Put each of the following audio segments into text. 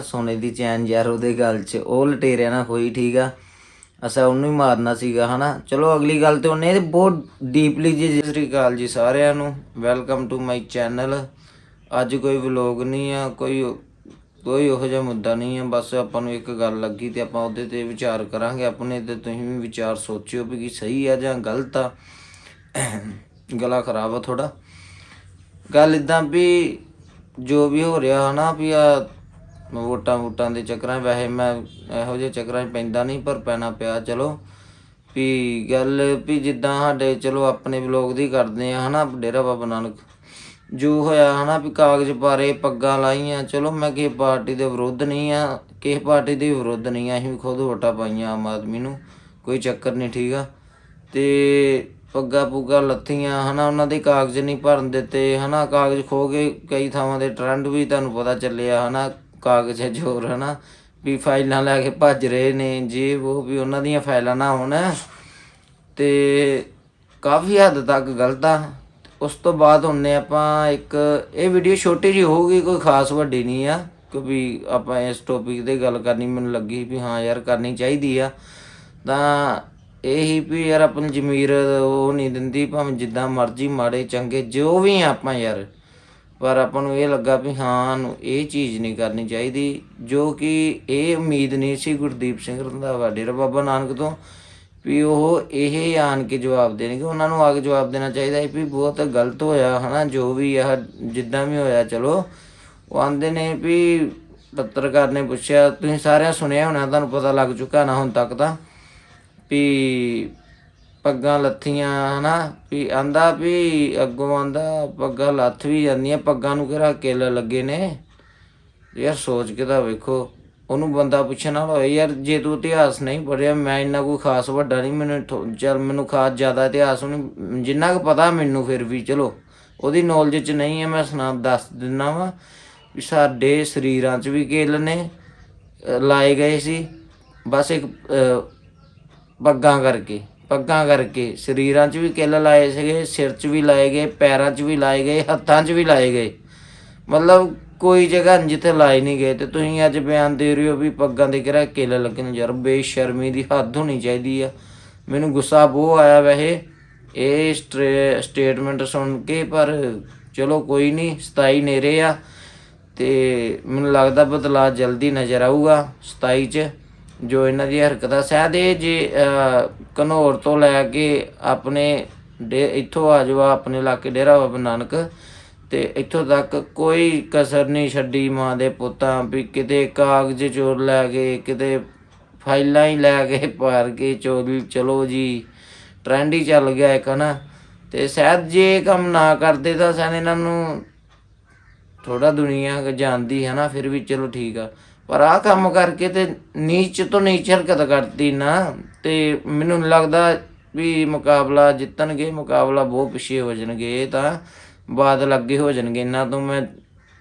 ਸੋਨੇ ਦੀ ਚੈਨ ਯਾਰ, ਉਹਦੇ ਗੱਲ 'ਚ। ਉਹ ਲਟੇਰਿਆ ਨਾ ਹੋਈ ਠੀਕ ਆ। ਅਸਾਂ ਉਹਨੂੰ ਹੀ ਮਾਰਨਾ ਸੀਗਾ, ਹਨਾ? ਚਲੋ, ਅਗਲੀ ਗੱਲ ਤੇ ਉਹਨੇ ਬਹੁਤ ਡੀਪਲੀ ਜੀ ਸਤਿ ਸ੍ਰੀ ਅਕਾਲ ਜੀ ਸਾਰਿਆਂ ਨੂੰ। ਵੈਲਕਮ ਟੂ ਮਾਈ ਚੈਨਲ ਅੱਜ ਕੋਈ ਵਲੌਗ ਨਹੀਂ ਆ, ਕੋਈ ਕੋਈ ਉਹੋ ਜਿਹਾ ਮੁੱਦਾ ਨਹੀਂ ਆ। ਬਸ ਆਪਾਂ ਨੂੰ ਇੱਕ ਗੱਲ ਲੱਗੀ ਤੇ ਆਪਾਂ ਉਹਦੇ ਤੇ ਵਿਚਾਰ ਕਰਾਂਗੇ। ਆਪਣੇ ਤੇ ਤੁਸੀਂ ਵੀ ਵਿਚਾਰ ਸੋਚਿਓ ਵੀ ਕੀ ਸਹੀ ਆ ਜਾਂ ਗਲਤ ਆ। ਗਲਾ ਖਰਾਬ ਆ ਥੋੜਾ ਗੱਲ ਇਦਾਂ ਵੀ ਜੋ ਵੀ ਹੋ ਰਿਹਾ, ਹਨਾ, ਵੀ ਆ ਵੋਟਾਂ ਵੋਟਾਂ ਦੇ ਚੱਕਰਾਂ 'ਚ, ਵੈਸੇ ਮੈਂ ਇਹੋ ਜਿਹੇ ਚੱਕਰਾਂ 'ਚ ਪੈਂਦਾ ਨਹੀਂ, ਪਰ ਪੈਣਾ ਪਿਆ, ਚਲੋ। ਵੀ ਗੱਲ ਵੀ ਜਿੱਦਾਂ ਸਾਡੇ, ਚਲੋ ਆਪਣੇ ਬਲੌਗ ਦੀ ਕਰਦੇ ਆ ਹਨਾ, ਡੇਰਾ ਬਾਬਾ ਨਾਨਕ। ਜੋ ਹੋਇਆ, ਹਨਾ, ਵੀ ਕਾਗਜ਼ ਪਾਰੇ, ਪੱਗਾਂ ਲਾਈਆਂ, ਚਲੋ, ਮੈਂ ਕਿਸੇ ਪਾਰਟੀ ਦੇ ਵਿਰੁੱਧ ਨਹੀਂ ਆ ਕਿਸੇ ਪਾਰਟੀ ਦੇ ਵਿਰੁੱਧ ਨਹੀਂ ਆ ਅਸੀਂ ਵੀ ਖੁਦ ਵੋਟਾਂ ਪਾਈਆਂ ਆਮ ਆਦਮੀ ਨੂੰ, ਕੋਈ ਚੱਕਰ ਨਹੀਂ, ਠੀਕ ਆ। ਤੇ ਪੱਗਾਂ ਪੁੱਗਾਂ ਲੱਥੀਆਂ, ਹਨਾ, ਉਹਨਾਂ ਦੇ ਕਾਗਜ਼ ਨਹੀਂ ਭਰਨ ਦਿੱਤੇ, ਹਨਾ, ਕਾਗਜ਼ ਖੋ ਕੇ ਕਈ ਥਾਵਾਂ ਦੇ ਟ੍ਰੈਂਡ ਵੀ ਤੁਹਾਨੂੰ ਪਤਾ ਚੱਲਿਆ, ਹਨਾ ਕਾਗਜ਼ ਜੋਰ, ਹਨਾ? ਵੀ ਫਾਈਲਾਂ ਲੈ ਕੇ ਭੱਜ ਰਹੇ ਨੇ, ਜੇ ਉਹ ਵੀ ਉਹਨਾਂ ਦੀਆਂ ਫਾਈਲਾਂ ਨਾ ਹੋਣ। ਤੇ ਕਾਫੀ ਹੱਦ ਤੱਕ ਗਲਤ ਆ। ਉਸ ਤੋਂ ਬਾਅਦ ਹੁੰਨੇ ਆਪਾਂ ਇੱਕ, ਇਹ ਵੀਡੀਓ ਛੋਟੀ ਜਿਹੀ ਹੋਊਗੀ, ਕੋਈ ਖਾਸ ਵੱਡੀ ਨਹੀਂ ਆ, ਕਿਉਂਕਿ ਆਪਾਂ ਇਸ ਟੌਪਿਕ ਤੇ ਗੱਲ ਕਰਨੀ ਮੈਨੂੰ ਲੱਗੀ ਵੀ ਹਾਂ ਯਾਰ, ਕਰਨੀ ਚਾਹੀਦੀ ਆ। ਤਾਂ ਇਹ ਹੀ ਵੀ ਯਾਰ, ਆਪਣੀ ਜ਼ਮੀਰ ਉਹ ਨਹੀਂ ਦਿੰਦੀ, ਭਾਵੇਂ ਜਿੱਦਾਂ ਮਰਜ਼ੀ ਮਾੜੇ, ਚੰਗੇ, ਜੋ ਵੀ ਆ ਆਪਾਂ ਯਾਰ। ਪਰ ਆਪਾਂ ਨੂੰ ਇਹ ਲੱਗਾ ਵੀ ਹਾਂ ਨੂੰ ਇਹ ਚੀਜ਼ ਨਹੀਂ ਕਰਨੀ ਚਾਹੀਦੀ, ਜੋ ਕਿ ਇਹ ਉਮੀਦ ਨਹੀਂ ਸੀ ਗੁਰਦੀਪ ਸਿੰਘ ਰੰਧਾਵਾ ਡੇਰਾ ਬਾਬਾ ਨਾਨਕ ਤੋਂ ਵੀ ਉਹ ਇਹ ਆਣ ਕੇ ਜਵਾਬ ਦੇਣਗੇ। ਉਹਨਾਂ ਨੂੰ ਆ ਕੇ ਜਵਾਬ ਦੇਣਾ ਚਾਹੀਦਾ ਹੈ ਵੀ ਬਹੁਤ ਗਲਤ ਹੋਇਆ, ਹਨਾ, ਜੋ ਵੀ ਆ, ਜਿੱਦਾਂ ਵੀ ਹੋਇਆ, ਚਲੋ। ਉਹ ਆਂਦੇ ਨੇ ਵੀ ਪੱਤਰਕਾਰ ਨੇ ਪੁੱਛਿਆ, ਤੁਸੀਂ ਸਾਰਿਆਂ ਸੁਣਿਆ ਹੋਣਾ, ਤੁਹਾਨੂੰ ਪਤਾ ਲੱਗ ਚੁੱਕਾ ਨਾ ਹੁਣ ਤੱਕ ਤਾਂ, ਵੀ ਪੱਗਾਂ ਲੱਥੀਆਂ, ਹਨਾ? ਵੀ ਆਂਦਾ ਵੀ ਅੱਗੋਂ ਆਂਦਾ, ਪੱਗਾਂ ਲੱਥ ਵੀ ਜਾਂਦੀਆਂ, ਪੱਗਾਂ ਨੂੰ ਕਿਹੜਾ ਕਿੱਲ ਲੱਗੇ ਨੇ? ਯਾਰ ਸੋਚ ਕੇ ਤਾਂ ਵੇਖੋ, ਉਹਨੂੰ ਬੰਦਾ ਪੁੱਛਣ ਵਾਲਾ ਹੋਏ, ਯਾਰ ਜੇ ਤੂੰ ਇਤਿਹਾਸ ਨਹੀਂ ਪੜ੍ਹਿਆ, ਮੈਂ ਇੰਨਾ ਕੋਈ ਖਾਸ ਵੱਡਾ ਨਹੀਂ, ਮੈਨੂੰ ਥੋ- ਚੱਲ ਮੈਨੂੰ ਖਾਸ ਜ਼ਿਆਦਾ ਇਤਿਹਾਸ ਨਹੀਂ, ਜਿੰਨਾ ਕੁ ਪਤਾ ਮੈਨੂੰ ਫਿਰ ਵੀ, ਚਲੋ। ਉਹਦੀ ਨੌਲੇਜ ਚ ਨਹੀਂ ਹੈ, ਮੈਂ ਸੁਣਾ, ਦੱਸ ਦਿੰਨਾ ਵਾ ਵੀ ਸਾਡੇ ਸਰੀਰਾਂ 'ਚ ਵੀ ਕਿੱਲ ਨੇ ਲਾਏ ਗਏ ਸੀ, ਬਸ ਇੱਕ ਪੱਗਾਂ ਕਰਕੇ। ਪੱਗਾਂ ਕਰਕੇ, ਸਰੀਰਾਂ 'ਚ ਵੀ ਕਿੱਲ ਲਾਏ ਸੀਗੇ, ਸਿਰ 'ਚ ਵੀ ਲਾਏ ਗਏ, ਪੈਰਾਂ 'ਚ ਵੀ ਲਾਏ ਗਏ, ਹੱਥਾਂ 'ਚ ਵੀ ਲਾਏ ਗਏ। ਮਤਲਬ ਕੋਈ ਜਗ੍ਹਾ ਨੀ ਜਿੱਥੇ ਲਾਏ ਨਹੀਂ ਗਏ ਤੇ ਤੁਸੀਂ ਅੱਜ ਬਿਆਨ ਦੇ ਰਹੇ ਹੋ ਵੀ ਪੱਗਾਂ ਦੇ ਕਿਹੜਾ ਕਿੱਲ ਲੱਗਣ ਯਾਰ ਬੇਸ਼ਰਮੀ ਦੀ ਹੱਦ ਹੋਣੀ ਚਾਹੀਦੀ ਆ। ਮੈਨੂੰ ਗੁੱਸਾ ਬਹੁਤ ਆਇਆ ਵੈਸੇ। ਇਹ ਸਟੇਟਮੈਂਟ ਸੁਣ ਕੇ, ਪਰ ਚਲੋ ਕੋਈ ਨਹੀਂ 27 ਨੇਰੇ ਆ ਤੇ ਮੈਨੂੰ ਲੱਗਦਾ ਬਦਲਾਅ ਜਲਦੀ ਨਜ਼ਰ ਆਊਗਾ 27 ਚ। ਜੋ ਇਹਨਾਂ ਦੀ ਹਰਕਤਾਂ, ਸ਼ਾਇਦ ਇਹ ਜੇ ਘਨੌਰ ਤੋਂ ਲੈ ਕੇ ਆਪਣੇ ਡੇ- ਇੱਥੋਂ ਆ ਜਾਵਾ ਆਪਣੇ ਇਲਾਕੇ ਡੇਰਾ ਬਾਬਾ ਨਾਨਕ। ਤੇ ਇੱਥੋਂ ਤੱਕ ਕੋਈ ਕਸਰ ਨਹੀਂ ਛੱਡੀ ਮਾਂ ਦੇ ਪੁੱਤਾਂ, ਵੀ ਕਿਤੇ ਕਾਗਜ਼ ਚੋਰ ਲੈ ਗਏ, ਕਿਤੇ ਫਾਈਲਾਂ ਹੀ ਲੈ ਕੇ ਪਾਰ ਕੇ ਚੋਰੀ, ਚਲੋ ਜੀ ਟ੍ਰੈਂਡ ਹੀ ਚੱਲ ਗਿਆ ਇੱਕ ਨਾ ਤੇ ਸ਼ਾਇਦ ਜੇ ਇਹ ਕੰਮ ਨਾ ਕਰਦੇ ਤਾਂ ਸਾਨੂੰ ਇਹਨਾਂ ਨੂੰ ਥੋੜਾ ਦੁਨੀਆ ਜਾਣਦੀ ਹੈ ਨਾ ਫਿਰ ਵੀ ਚਲੋ ਠੀਕ ਆ। ਪਰ ਆਹ ਕੰਮ ਕਰਕੇ ਤੇ ਨੀਚ ਤੋਂ ਨੀਚ ਹਰਕਤ ਕਰਤੀ ਨਾ, ਤੇ ਮੈਨੂੰ ਲੱਗਦਾ ਵੀ ਮੁਕਾਬਲਾ ਜਿੱਤਣਗੇ, ਮੁਕਾਬਲਾ ਬਹੁਤ ਪਿੱਛੇ ਹੋ ਜਾਣਗੇ, ਇਹ ਤਾਂ ਬਾਦਲ ਅੱਗੇ ਹੋ ਜਾਣਗੇ। ਇਹਨਾਂ ਤੋਂ ਮੈਂ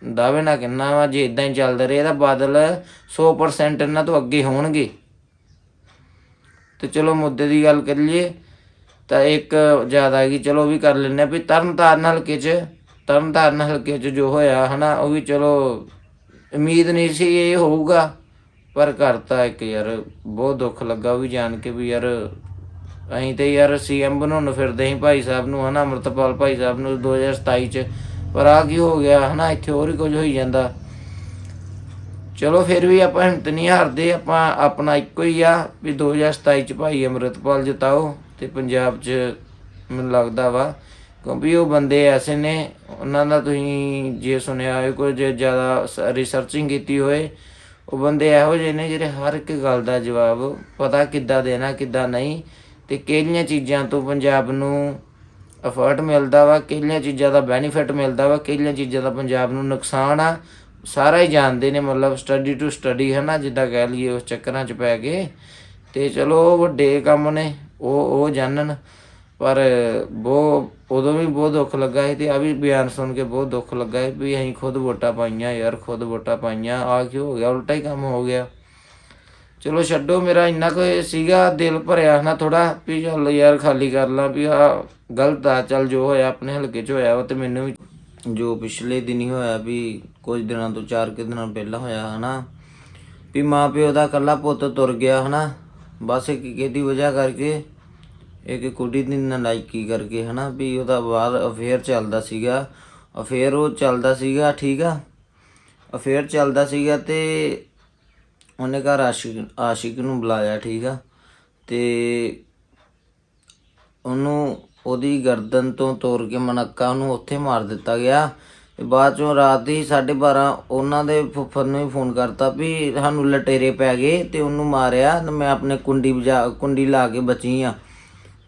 ਦਾਅਵੇ ਨਾ ਕਹਿੰਦਾ ਵਾ, ਜੇ ਇਦਾਂ ਹੀ ਚੱਲਦਾ ਰਹੇ ਤਾਂ ਬਾਦਲ 100% ਇਹਨਾਂ ਤੋਂ ਅੱਗੇ ਹੋਣਗੇ। ਤੇ ਚਲੋ ਮੁੱਦੇ ਦੀ ਗੱਲ ਕਰ ਲਈਏ ਤਾਂ ਇੱਕ ਜ਼ਿਆਦਾ ਹੈਗੀ ਚਲੋ ਉਹ ਵੀ ਕਰ ਲੈਂਦੇ ਆ ਵੀ ਤਰਨਤਾਰਨ ਹਲਕੇ 'ਚ, ਤਰਨਤਾਰਨ ਹਲਕੇ 'ਚ ਜੋ ਹੋਇਆ ਹਨਾ, ਉਹ ਵੀ ਚਲੋ ਉਮੀਦ ਨਹੀਂ ਸੀ ਇਹ ਹੋਊਗਾ, ਪਰ ਕਰਤਾ ਇੱਕ ਯਾਰ, ਬਹੁਤ ਦੁੱਖ ਲੱਗਾ ਉਹ ਵੀ ਜਾਣ ਕੇ ਵੀ ਯਾਰ, ਅਸੀਂ ਤੇ ਯਾਰ ਸੀਐਮ ਬਣਾਉਣ ਫਿਰਦੇ ਸੀ ਭਾਈ ਸਾਹਿਬ ਨੂੰ, ਹਨਾ, ਅਮਰਤਪਾਲ ਭਾਈ ਸਾਹਿਬ ਨੂੰ 2027 ਚ, ਪਰ ਆ ਕੀ ਹੋ ਗਿਆ, ਹਨਾ, ਇੱਥੇ ਹੋਰ ਹੀ ਕੁਝ ਹੋਈ ਜਾਂਦਾ। ਚਲੋ ਫਿਰ ਵੀ ਆਪਾਂ ਹਿੰਮਤ ਨਹੀਂ ਹਾਰਦੇ, ਆਪਾਂ ਆਪਣਾ ਇੱਕੋ ਹੀ ਆ, ਵੀ 2027 ਚ ਭਾਈ ਅਮਰਤਪਾਲ ਜਿਤਾਓ, ਤੇ ਪੰਜਾਬ ਚ ਮੈਨੂੰ ਲੱਗਦਾ ਵਾ ਕਿਉਂਕਿ ਉਹ ਬੰਦੇ ਐਸੇ ਨੇ, ਉਹਨਾਂ ਦਾ ਤੁਸੀਂ ਜੇ ਸੁਣਿਆ ਹੋਵੇ ਕੁਝ ਜ਼ਿਆਦਾ ਰਿਸਰਚਿੰਗ ਕੀਤੀ ਹੋਏ ਉਹ ਬੰਦੇ ਇਹੋ ਜਿਹੇ ਨੇ ਜਿਹੜੇ ਹਰ ਇੱਕ ਗੱਲ ਦਾ ਜਵਾਬ ਪਤਾ ਕਿੱਦਾਂ ਦੇਣਾ, ਕਿੱਦਾਂ ਨਹੀਂ ਤੇ ਕਿਹੜੀਆਂ ਚੀਜ਼ਾਂ ਤੋਂ ਪੰਜਾਬ ਨੂੰ ਅਫਰਟ ਮਿਲਦਾ ਵਾ, ਕਿਹੜੀਆਂ ਚੀਜ਼ਾਂ ਦਾ ਬੈਨੀਫਿਟ ਮਿਲਦਾ ਵਾ, ਕਿਹੜੀਆਂ ਚੀਜ਼ਾਂ ਦਾ ਪੰਜਾਬ ਨੂੰ ਨੁਕਸਾਨ ਆ, ਸਾਰਾ ਹੀ ਜਾਣਦੇ ਨੇ, ਮਤਲਬ ਸਟੱਡੀ ਟੂ ਸਟੱਡੀ ਹੈ ਨਾ ਜਿੱਦਾਂ ਕਹਿ ਲਈਏ ਉਸ ਚੱਕਰਾਂ 'ਚ ਪੈ ਗਏ। ਤੇ ਚਲੋ, ਉਹ ਵੱਡੇ ਕੰਮ ਨੇ, ਉਹ ਉਹ ਜਾਣਨ। ਪਰ ਬਹੁਤ ਉਦੋਂ ਵੀ ਬਹੁਤ ਦੁੱਖ ਲੱਗਾ ਸੀ ਤੇ ਆ ਵੀ ਬਿਆਨ ਸੁਣ ਕੇ ਬਹੁਤ ਦੁੱਖ ਲੱਗਾ ਸੀ ਵੀ ਅਸੀਂ ਖੁਦ ਵੋਟਾਂ ਪਾਈਆਂ ਯਾਰ, ਖੁਦ ਵੋਟਾਂ ਪਾਈਆਂ, ਆ ਕੀ ਹੋ ਗਿਆ, ਉਲਟਾ ਹੀ ਕੰਮ ਹੋ ਗਿਆ। ਚਲੋ ਛੱਡੋ, ਮੇਰਾ ਇੰਨਾ ਕੁ ਸੀਗਾ, ਦਿਲ ਭਰਿਆ ਨਾ ਥੋੜਾ ਵੀ ਚੱਲ ਯਾਰ ਖਾਲੀ ਕਰ ਲਾਂ ਵੀ ਆ ਗਲਤ ਆ, ਚੱਲ ਜੋ ਹੋਇਆ ਆਪਣੇ ਹਲਕੇ 'ਚ ਹੋਇਆ ਉਹ ਤੇ ਮੈਨੂੰ ਵੀ ਜੋ ਪਿਛਲੇ ਦਿਨੀ ਹੋਇਆ ਵੀ ਕੁਝ ਦਿਨਾਂ ਤੋਂ ਚਾਰ ਕੁ ਦਿਨਾਂ ਪਹਿਲਾਂ ਹੋਇਆ ਹਨਾ, ਵੀ ਮਾਂ ਪਿਓ ਦਾ ਇਕੱਲਾ ਪੁੱਤ ਤੁਰ ਗਿਆ ਹਨਾ, ਬਸ ਇੱਕ ਕਿਹਦੀ ਵਜ੍ਹਾ ਕਰਕੇ ਇੱਕ ਕੁੜੀ ਦੀ ਨਲਾਇਕੀ ਕਰਕੇ ਹਨਾ ਵੀ ਉਹਦਾ ਬਾਹਰ ਅਫੇਅਰ ਚੱਲਦਾ ਸੀਗਾ। ਅਫੇਅਰ ਉਹ ਚੱਲਦਾ ਸੀਗਾ, ਠੀਕ ਆ? ਅਫੇਅਰ ਚੱਲਦਾ ਸੀਗਾ ਤੇ ਉਹਨੇ ਘਰ ਆਸ਼ਿਕ ਆਸ਼ਿਕ ਨੂੰ ਬੁਲਾਇਆ, ਠੀਕ ਆ? ਤੇ ਉਹਨੂੰ ਉਹਦੀ ਗਰਦਨ ਤੋਂ ਤੋੜ ਕੇ ਮਨੱਕਾ ਉਹਨੂੰ ਉੱਥੇ ਮਾਰ ਦਿੱਤਾ ਗਿਆ। ਤੇ ਬਾਅਦ ਚੋਂ ਰਾਤ ਹੀ 12:30 ਉਹਨਾਂ ਦੇ ਫੁੱਫਰ ਨੂੰ ਹੀ ਫੋਨ ਕਰਤਾ ਵੀ ਸਾਨੂੰ ਲਟੇਰੇ ਪੈ ਗਏ ਤੇ ਉਹਨੂੰ ਮਾਰਿਆ ਤੇ ਮੈਂ ਆਪਣੇ ਕੁੰਡੀ ਵਜਾ ਕੁੰਡੀ ਲਾ ਕੇ ਬਚੀ ਆ।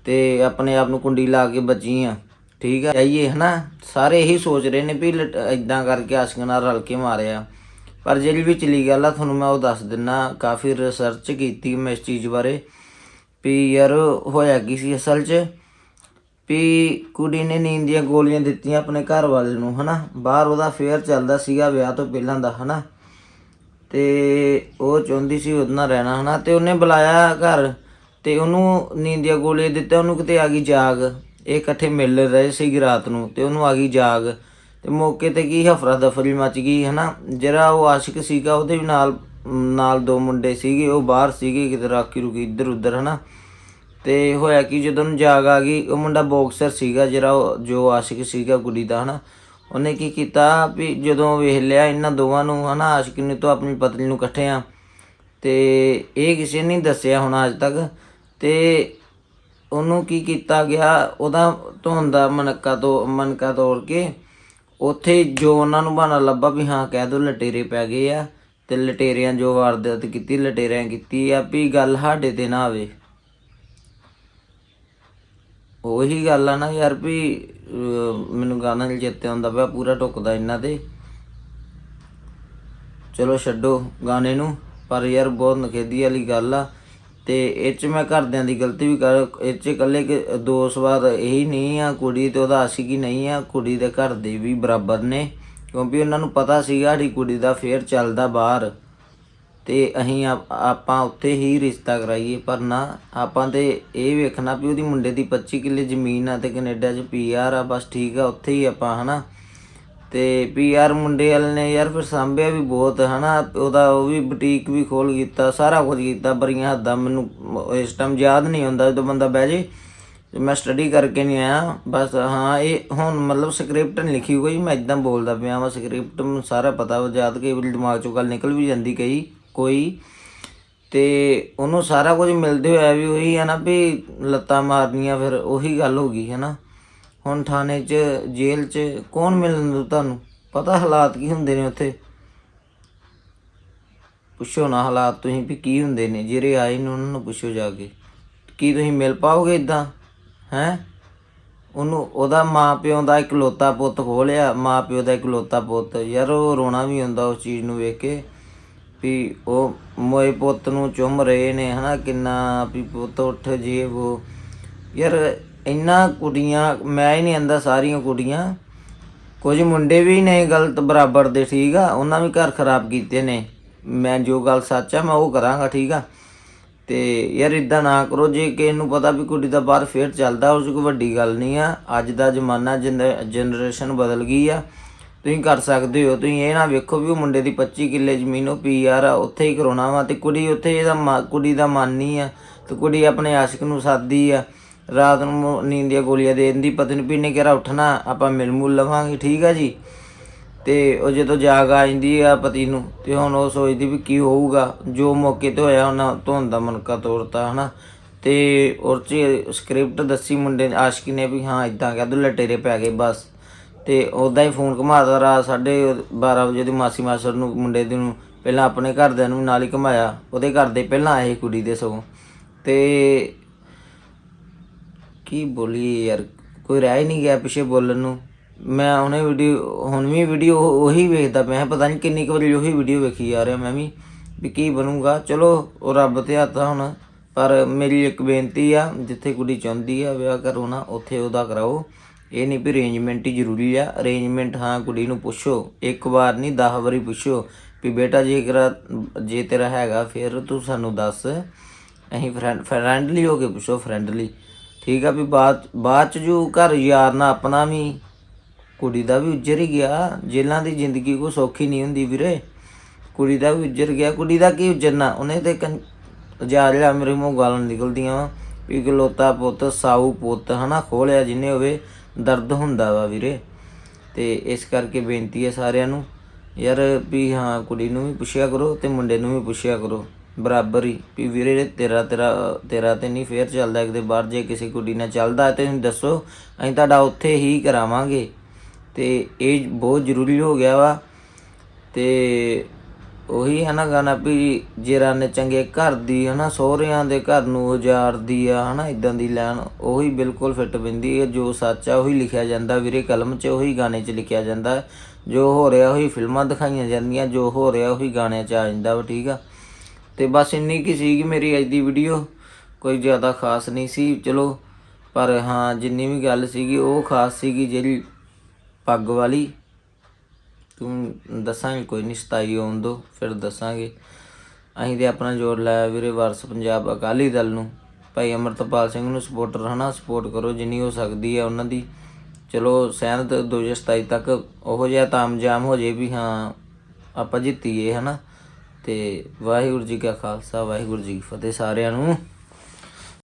ਤੇ ਆਪਣੇ ਆਪ ਨੂੰ ਕੁੰਡੀ ਲਾ ਕੇ ਬਚੀ ਆ। ਠੀਕ ਆ? ਆਈਏ ਹਨਾ? ਸਾਰੇ ਇਹੀ ਸੋਚ ਰਹੇ ਨੇ ਵੀ ਇਦਾਂ ਕਰਕੇ ਆਸ਼ਿਕ ਨਾਲ ਰਲ ਕੇ ਮਾਰਿਆ। ਪਰ ਜਿਹੜੀ ਵੀ ਚਲੀ ਗੱਲ ਆ, ਤੁਹਾਨੂੰ ਮੈਂ ਉਹ ਦੱਸ ਦਿੰਨਾ, ਕਾਫੀ ਰਿਸਰਚ ਕੀਤੀ ਮੈਂ ਇਸ ਚੀਜ਼ ਬਾਰੇ ਵੀ ਯਾਰ ਹੋਇਆ ਕੀ ਸੀ ਅਸਲ 'ਚ? ਵੀ ਕੁੜੀ ਨੇ ਨੀਂਦ ਦੀਆਂ ਗੋਲੀਆਂ ਦਿੱਤੀਆਂ ਆਪਣੇ ਘਰ ਵਾਲੇ ਨੂੰ, ਹਨਾ? ਬਾਹਰ ਉਹਦਾ ਫੇਅਰ ਚੱਲਦਾ ਸੀਗਾ ਵਿਆਹ ਤੋਂ ਪਹਿਲਾਂ ਦਾ, ਹਨਾ? ਤੇ ਉਹ ਚਾਹੁੰਦੀ ਸੀ ਉਹਦੇ ਨਾਲ ਰਹਿਣਾ, ਹਨਾ? ਤੇ ਉਹਨੇ ਬੁਲਾਇਆ ਘਰ। ਤੇ ਉਹਨੂੰ ਨੀਂਦ ਦੀਆਂ ਗੋਲੀਆਂ ਦਿੱਤਾ, ਉਹਨੂੰ ਕਿਤੇ ਆ ਗਈ ਜਾਗ। ਇਹ ਇਕੱਠੇ ਮਿਲ ਰਹੇ ਸੀ ਰਾਤ ਨੂੰ ਤੇ ਉਹਨੂੰ ਆ ਗਈ ਜਾਗ। ਤੇ ਮੌਕੇ ਤੇ ਕੀ ਹਫਰਾ ਦਫਰੀ ਮਚ ਗਈ, ਹਨਾ? ਜਿਹੜਾ ਉਹ ਆਸ਼ਿਕ ਸੀਗਾ, ਉਹਦੇ ਵੀ ਨਾਲ ਨਾਲ ਦੋ ਮੁੰਡੇ ਸੀਗੇ, ਉਹ ਬਾਹਰ ਸੀਗੇ, ਕਿਤੇ ਰਾਕੀ ਰੁਕੀ ਇੱਧਰ ਉੱਧਰ, ਹਨਾ? ਤੇ ਹੋਇਆ ਕਿ, ਜਦੋਂ ਨੂੰ ਜਾਗ ਆ ਗਈ, ਉਹ ਮੁੰਡਾ ਬਾਕਸਰ ਸੀਗਾ, ਜਿਹੜਾ ਉਹ- ਜੋ ਆਸ਼ਿਕ ਸੀਗਾ ਕੁੜੀ ਦਾ, ਹਨਾ? ਉਹਨੇ ਕੀ ਕੀਤਾ ਵੀ ਜਦੋਂ ਵੇਖ ਲਿਆ ਇਹਨਾਂ ਦੋਵਾਂ ਨੂੰ, ਹਨਾ, ਆਸ਼ਿਕ ਨੇ ਤੋਂ ਆਪਣੀ ਪਤਨੀ ਨੂੰ ਇਕੱਠੇ ਆ। ਤੇ ਇਹ ਕਿਸੇ ਨੇ ਨਹੀਂ ਦੱਸਿਆ ਹੁਣ ਅੱਜ ਤੱਕ। ਤੇ ਉਹਨੂੰ ਕੀ ਕੀਤਾ ਗਿਆ, ਉਹਦਾ ਧੁੰਦਾ ਮਨਕਾ ਤੋਂ, ਮਨਕਾ ਤੋੜ ਕੇ ਉੱਥੇ ਜੋ ਉਹਨਾਂ ਨੂੰ ਬਹਾਨਾ ਲੱਭਾ ਵੀ ਹਾਂ, ਕਹਿ ਦੋ ਲਟੇਰੇ ਪੈ ਗਏ ਆ ਤੇ ਲਟੇਰਿਆਂ ਜੋ ਵਾਰਦਾਤ ਕੀਤੀ, ਲਟੇਰਿਆਂ ਕੀਤੀ ਆ ਵੀ ਗੱਲ ਸਾਡੇ ਤੇ ਨਾ ਆਵੇ। ਉਹੀ ਗੱਲ ਆ ਨਾ ਯਾਰ ਵੀ ਮੈਨੂੰ ਗਾਣਾ ਨੀ ਚੇਤੇ ਆਉਂਦਾ ਪਿਆ, ਪੂਰਾ ਟੁੱਕਦਾ ਇਹਨਾਂ ਤੇ। ਚਲੋ ਛੱਡੋ ਗਾਣੇ ਨੂੰ, ਪਰ ਯਾਰ ਬਹੁਤ ਨਖੇਦੀ ਵਾਲੀ ਗੱਲ ਆ। ਤੇ ਇਹ ਚ ਮੈਂ ਘਰਦਿਆਂ ਦੀ ਗਲਤੀ ਵੀ ਕਰ, ਇਹ ਚ ਇਕੱਲੇ ਕਿ ਦੋ ਸਵਾਰ ਇਹੀ ਨਹੀਂ ਆ, ਕੁੜੀ ਤੇ ਉਹਦਾ ਆਸ਼ਿਕ ਹੀ ਨਹੀਂ ਆ, ਕੁੜੀ ਦੇ ਘਰ ਦੇ ਵੀ ਬਰਾਬਰ ਨੇ, ਕਿਉਂਕਿ ਉਹਨਾਂ ਨੂੰ ਪਤਾ ਸੀਗਾ ਸਾਡੀ ਕੁੜੀ ਦਾ ਫੇਰ ਚੱਲਦਾ ਬਾਹਰ। ਤੇ ਅਸੀਂ ਆਪ- ਆਪਾਂ ਉੱਥੇ ਹੀ ਰਿਸ਼ਤਾ ਕਰਾਈਏ, ਪਰ ਨਾ ਆਪਾਂ ਤੇ ਇਹ ਵੇਖਣਾ ਵੀ ਉਹਦੀ ਮੁੰਡੇ ਦੀ 25 ਕਿੱਲੇ ਜ਼ਮੀਨ ਆ ਤੇ ਕੈਨੇਡਾ 'ਚ ਪੀਆਰ ਆ, ਬਸ ਠੀਕ ਆ, ਉੱਥੇ ਹੀ ਆਪਾਂ, ਹਨਾ? ਤੇ ਪੀਆਰ ਮੁੰਡੇ ਵਾਲੇ ਨੇ ਯਾਰ ਫਿਰ ਸਾਂਭਿਆ ਵੀ ਬਹੁਤ, ਹਨਾ? ਉਹਦਾ ਉਹ ਵੀ ਬੁਟੀਕ ਵੀ ਖੋਲ ਕੀਤਾ, ਸਾਰਾ ਕੁਝ ਕੀਤਾ ਬਰੀਆਂ ਹੱਦਾਂ ਮੈਨੂੰ ਇਸ ਟਾਈਮ ਯਾਦ ਨਹੀਂ ਹੁੰਦਾ ਜਦੋਂ ਬੰਦਾ ਬਹਿ ਜੇ ਮੈਂ ਸਟੱਡੀ ਕਰਕੇ ਨਹੀਂ ਆਇਆ, ਬਸ ਹਾਂ, ਇਹ ਹੁਣ ਮਤਲਬ ਸਕ੍ਰਿਪਟ ਨਹੀਂ ਲਿਖੀ ਕੋਈ, ਮੈਂ ਇਦਾਂ ਬੋਲਦਾ ਪਿਆ ਵਾਂ ਸਕ੍ਰਿਪਟ ਮੈਨੂੰ ਸਾਰਾ ਪਤਾ ਵਾ, ਯਾਦ ਕਈ ਵਾਰੀ ਦਿਮਾਗ ਚੋਂ ਗੱਲ ਨਿਕਲ ਵੀ ਜਾਂਦੀ ਕਈ, ਕੋਈ। ਤੇ ਉਹਨੂੰ ਸਾਰਾ ਕੁਝ ਮਿਲਦੇ ਹੋਇਆ ਵੀ ਉਹੀ ਹੈ ਨਾ ਵੀ ਲੱਤਾਂ ਮਾਰਨੀਆਂ, ਫਿਰ ਉਹੀ ਗੱਲ ਹੋ ਗਈ ਹੈ ਨਾ ਹੁਣ ਥਾਣੇ 'ਚ, ਜੇਲ੍ਹ 'ਚ ਕੌਣ ਮਿਲਣ ਦੂ ਤੁਹਾਨੂੰ? ਪਤਾ ਹਾਲਾਤ ਕੀ ਹੁੰਦੇ ਨੇ ਉੱਥੇ? ਪੁੱਛੋ ਨਾ ਹਾਲਾਤ ਤੁਸੀਂ ਵੀ ਕੀ ਹੁੰਦੇ ਨੇ, ਜਿਹੜੇ ਆਏ ਨੇ ਉਹਨਾਂ ਨੂੰ ਪੁੱਛੋ ਜਾ ਕੇ। ਕੀ ਤੁਸੀਂ ਮਿਲ ਪਾਓਗੇ ਇਦਾਂ ਹੈ? ਉਹਨੂੰ, ਉਹਦਾ ਮਾਂ ਪਿਓ ਦਾ ਇਕਲੌਤਾ ਪੁੱਤ ਖੋਲਿਆ ਮਾਂ ਪਿਓ ਦਾ ਇਕਲੌਤਾ ਪੁੱਤ। ਯਾਰ, ਉਹ ਰੋਣਾ ਵੀ ਹੁੰਦਾ ਉਸ ਚੀਜ਼ ਨੂੰ ਵੇਖ ਕੇ ਵੀ ਉਹ ਮੋਏ ਪੁੱਤ ਨੂੰ ਚੁੰਮ ਰਹੇ ਨੇ, ਹਨਾ, ਕਿੰਨਾ ਵੀ ਪੁੱਤ ਉੱਠ ਜੇ ਉਹ ਯਾਰ ਇੰਨਾ ਕੁੜੀਆਂ, ਮੈਂ ਹੀ ਨਹੀਂ ਆਂਦਾ ਸਾਰੀਆਂ ਕੁੜੀਆਂ। ਕੁਝ ਮੁੰਡੇ ਵੀ ਨੇ ਗਲਤ ਬਰਾਬਰ ਦੇ, ਠੀਕ ਆ? ਉਹਨਾਂ ਵੀ ਘਰ ਖਰਾਬ ਕੀਤੇ ਨੇ। ਮੈਂ ਜੋ ਗੱਲ ਸੱਚ ਆ, ਮੈਂ ਉਹ ਕਰਾਂਗਾ, ਠੀਕ ਆ? ਤੇ ਯਾਰ ਇਦਾਂ ਨਾ ਕਰੋ, ਜੇ ਕਿਸੇ ਨੂੰ ਪਤਾ ਵੀ ਕੁੜੀ ਦਾ ਬਾਹਰ ਫੇਰ ਚੱਲਦਾ ਉਸ ਕੋਈ ਵੱਡੀ ਗੱਲ ਨਹੀਂ ਆ। ਅੱਜ ਦਾ ਜ਼ਮਾਨਾ ਜਨਰੇਸ਼ਨ ਬਦਲ ਗਈ ਆ। ਤੁਸੀਂ ਕਰ ਸਕਦੇ ਹੋ, ਤੁਸੀਂ ਇਹ ਨਾ ਵੇਖੋ ਵੀ ਉਹ ਮੁੰਡੇ ਦੀ 25 ਕਿੱਲੇ ਜ਼ਮੀਨ, ਉਹ ਪੀਆਰ ਆ, ਉੱਥੇ ਹੀ ਕਰਾਉਣਾ ਵਾ। ਤੇ ਕੁੜੀ ਉੱਥੇ ਇਹਦਾ ਮਾ- ਕੁੜੀ ਦਾ ਮਨ ਨਹੀਂ ਆ। ਤੇ ਕੁੜੀ ਆਪਣੇ ਆਸ਼ਿਕ ਨੂੰ ਸਾਦੀ ਆ। ਰਾਤ ਨੂੰ ਨੀਂਦ ਦੀਆਂ ਗੋਲੀਆਂ ਦੇ ਦਿੰਦੀ ਪਤਨੀ ਪੀਨੇ ਕਿਹੜਾ ਉੱਠਣਾ, ਆਪਾਂ ਮਿਲ ਮੁਲ ਲਵਾਂਗੇ, ਠੀਕ ਆ ਜੀ? ਤੇ ਉਹ ਜਦੋਂ ਜਾਗ ਆ ਜਾਂਦੀ ਆ ਪਤੀ ਨੂੰ, ਤੇ ਹੁਣ ਉਹ ਸੋਚਦੀ ਵੀ ਕੀ ਹੋਊਗਾ, ਜੋ ਮੌਕੇ ਤੇ ਹੋਇਆ ਉਹਨਾਂ ਧੁੰਦ ਦਾ ਮਨਕਾ ਤੋੜਤਾ, ਹਨਾ? ਤੇ ਉਹ ਚ ਸਕ੍ਰਿਪਟ ਦੱਸੀ ਮੁੰਡੇ ਨੇ, ਆਸ਼ਕੀ ਨੇ ਵੀ ਹਾਂ ਇਦਾਂ ਕਹਿ ਦੋ, ਲਟੇਰੇ ਪੈ ਗਏ, ਬਸ। ਤੇ ਉਦਾਂ ਹੀ ਫੋਨ ਘੁਮਾਦਾ ਰਾਤ 12:30 ਵਜੇ ਦੀ ਮਾਸੀ ਮਾਸਰ ਨੂੰ, ਮੁੰਡੇ ਦੀ ਨੂੰ, ਪਹਿਲਾਂ ਆਪਣੇ ਘਰਦਿਆਂ ਨੂੰ ਵੀ ਨਾਲ ਹੀ ਘੁਮਾਇਆ, ਉਹਦੇ ਘਰ ਦੇ ਪਹਿਲਾਂ ਆਏ ਕੁੜੀ ਦੇ ਸਗੋਂ। ਤੇ ਕੀ ਬੋਲੀ ਯਾਰ, ਕੋਈ ਰਹਿ ਹੀ ਨਹੀਂ ਗਿਆ ਪਿੱਛੇ ਬੋਲਣ ਨੂੰ। ਮੈਂ ਹੁਣੇ ਵੀਡੀਓ ਹੁਣ ਵੀ ਵੀਡੀਓ ਉਹੀ ਵੇਖਦਾ ਮੈਂ ਪਤਾ ਨਹੀਂ ਕਿੰਨੀ ਕੁ ਵਾਰੀ ਉਹੀ ਵੀਡੀਓ ਵੇਖੀ ਜਾ ਰਿਹਾ ਮੈਂ ਵੀ ਵੀ ਕੀ ਬਣੂਗਾ। ਚਲੋ, ਉਹ ਰੱਬ ਤੇ ਹੱਥ ਆ ਹੁਣ। ਪਰ ਮੇਰੀ ਇੱਕ ਬੇਨਤੀ ਆ, ਜਿੱਥੇ ਕੁੜੀ ਚਾਹੁੰਦੀ ਆ ਵਿਆਹ ਕਰੋ ਉੱਥੇ ਉਹਦਾ ਕਰਾਓ। ਇਹ ਨਹੀਂ ਵੀ ਅਰੇਂਜਮੈਂਟ ਹੀ ਜ਼ਰੂਰੀ ਆ। ਅਰੇਂਜਮੈਂਟ ਹਾਂ ਕੁੜੀ ਨੂੰ ਪੁੱਛੋ। ਇੱਕ ਵਾਰ ਨਹੀਂ 10 ਵਾਰੀ ਪੁੱਛੋ ਵੀ ਬੇਟਾ ਜੇ ਜੇਕਰ ਜੇ ਤੇਰਾ ਹੈਗਾ, ਫਿਰ ਤੂੰ ਸਾਨੂੰ ਦੱਸ। ਅਸੀਂ ਫਰੈਂਡਲੀ ਹੋ ਕੇ ਪੁੱਛੋ ਫਰੈਂਡਲੀ ਠੀਕ ਆ ਵੀ ਬਾਅਦ ਬਾਅਦ ਚ ਜੋ ਘਰ ਯਾਰ ਨਾ ਆਪਣਾ ਵੀ, ਕੁੜੀ ਦਾ ਵੀ ਉੱਜਰ ਹੀ ਗਿਆ। ਜੇਲਾਂ ਦੀ ਜ਼ਿੰਦਗੀ ਕੋ ਸੌਖੀ ਨਹੀਂ ਹੁੰਦੀ ਵੀਰੇ। ਕੁੜੀ ਦਾ ਵੀ ਉੱਜਰ ਗਿਆ। ਕੁੜੀ ਦਾ ਕੀ ਉੱਜਰਨਾ? ਉਹਨੇ ਤੇ ਕੰ- ਜਾ ਮੇਰੇ ਮੂੰਹ ਗਾਲਾਂ ਨਿਕਲਦੀਆਂ ਵਾ, ਵੀ ਇਕਲੌਤਾ ਪੁੱਤ, ਸਾਊ ਪੁੱਤ ਹਨਾ ਖੋਲਿਆ ਜਿੰਨੇ ਹੋਵੇ, ਦਰਦ ਹੁੰਦਾ ਵਾ ਵੀਰੇ। ਤੇ ਇਸ ਕਰਕੇ ਬੇਨਤੀ ਹੈ ਸਾਰਿਆਂ ਨੂੰ, ਯਾਰ ਵੀ ਹਾਂ, ਕੁੜੀ ਨੂੰ ਵੀ ਪੁੱਛਿਆ ਕਰੋ ਤੇ ਮੁੰਡੇ ਨੂੰ ਵੀ ਪੁੱਛਿਆ ਕਰੋ। ਬਰਾਬਰ ਹੀ। ਵੀ ਵੀਰੇ, ਤੇਰਾ ਤੇਰਾ ਤੇਰਾ ਤੇ ਨਹੀਂ ਫੇਰ ਚੱਲਦਾ ਕਿਤੇ ਬਾਹਰ, ਜੇ ਕਿਸੇ ਕੁੜੀ ਨਾਲ ਚੱਲਦਾ ਤੇ ਤੁਸੀਂ ਦੱਸੋ, ਅਸੀਂ ਤੁਹਾਡਾ ਉੱਥੇ ਹੀ ਕਰਾਵਾਂਗੇ। ਤੇ ਇਹ ਬਹੁਤ ਜ਼ਰੂਰੀ ਹੋ ਗਿਆ ਵਾ। ਤੇ ਉਹੀ ਹੈ ਨਾ ਗਾਣਾ ਵੀ ਜੇਰਾ ਨੇ ਚੰਗੇ ਘਰ ਦੀ ਹੈ ਨਾ ਸਹੁਰਿਆਂ ਦੇ ਘਰ ਨੂੰ ਉਜਾੜਦੀ ਆ ਹੈ ਨਾ ਇਦਾਂ ਦੀ ਲਾਈਨ, ਉਹੀ ਬਿਲਕੁਲ ਫਿੱਟ ਪੈਂਦੀ ਹੈ। ਜੋ ਸੱਚ ਆ, ਉਹੀ ਲਿਖਿਆ ਜਾਂਦਾ ਵੀਰੇ, ਕਲਮ 'ਚ ਉਹੀ ਗਾਣੇ 'ਚ ਲਿਖਿਆ ਜਾਂਦਾ। ਜੋ ਹੋ ਰਿਹਾ, ਉਹੀ ਫਿਲਮਾਂ ਦਿਖਾਈਆਂ ਜਾਂਦੀਆਂ, ਜੋ ਹੋ ਰਿਹਾ, ਉਹੀ ਗਾਣਿਆਂ 'ਚ ਆ ਜਾਂਦਾ ਵਾ, ਠੀਕ ਆ। ਤੇ ਬਸ ਇੰਨੀ ਕੀ ਸੀਗੀ ਮੇਰੀ ਅੱਜ ਦੀ ਵੀਡੀਓ ਕੋਈ ਜ਼ਿਆਦਾ ਖਾਸ ਨਹੀਂ ਸੀ, ਚਲੋ, ਪਰ ਹਾਂ, ਜਿੰਨੀ ਵੀ ਗੱਲ ਸੀਗੀ, ਉਹ ਖਾਸ ਸੀਗੀ ਜਿਹੜੀ ਪੱਗ ਵਾਲੀ। ਤੂੰ ਦੱਸਾਂਗੇ, ਕੋਈ ਨਹੀਂ 27 ਆਉਣ ਦੋ, ਫਿਰ ਦੱਸਾਂਗੇ। ਅਸੀਂ ਤੇ ਆਪਣਾ ਜੋਰ ਲਾਇਆ ਵੀਰੇ, ਵਾਰਸ ਪੰਜਾਬ ਅਕਾਲੀ ਦਲ ਨੂੰ। ਭਾਈ ਅਮਰਤਪਾਲ ਸਿੰਘ ਨੂੰ ਸਪੋਰਟਰ ਹਨਾ ਸਪੋਰਟ ਕਰੋ, ਜਿੰਨੀ ਹੋ ਸਕਦੀ ਹੈ ਉਹਨਾਂ ਦੀ। ਚਲੋ ਸੈਨਤ 2027 ਤੱਕ, ਉਹੋ ਜਿਹਾ ਤਾਮਜਾਮ ਹੋ ਜੇ ਵੀ, ਹਾਂ, ਆਪਾਂ ਜਿੱਤੀਏ, ਹਨਾ। ਤੇ ਵਾਹਿਗੁਰੂ ਜੀ ਕਾ ਖਾਲਸਾ ਵਾਹਿਗੁਰੂ ਜੀ ਕੀ ਫਤਿਹ ਸਾਰਿਆਂ ਨੂੰ।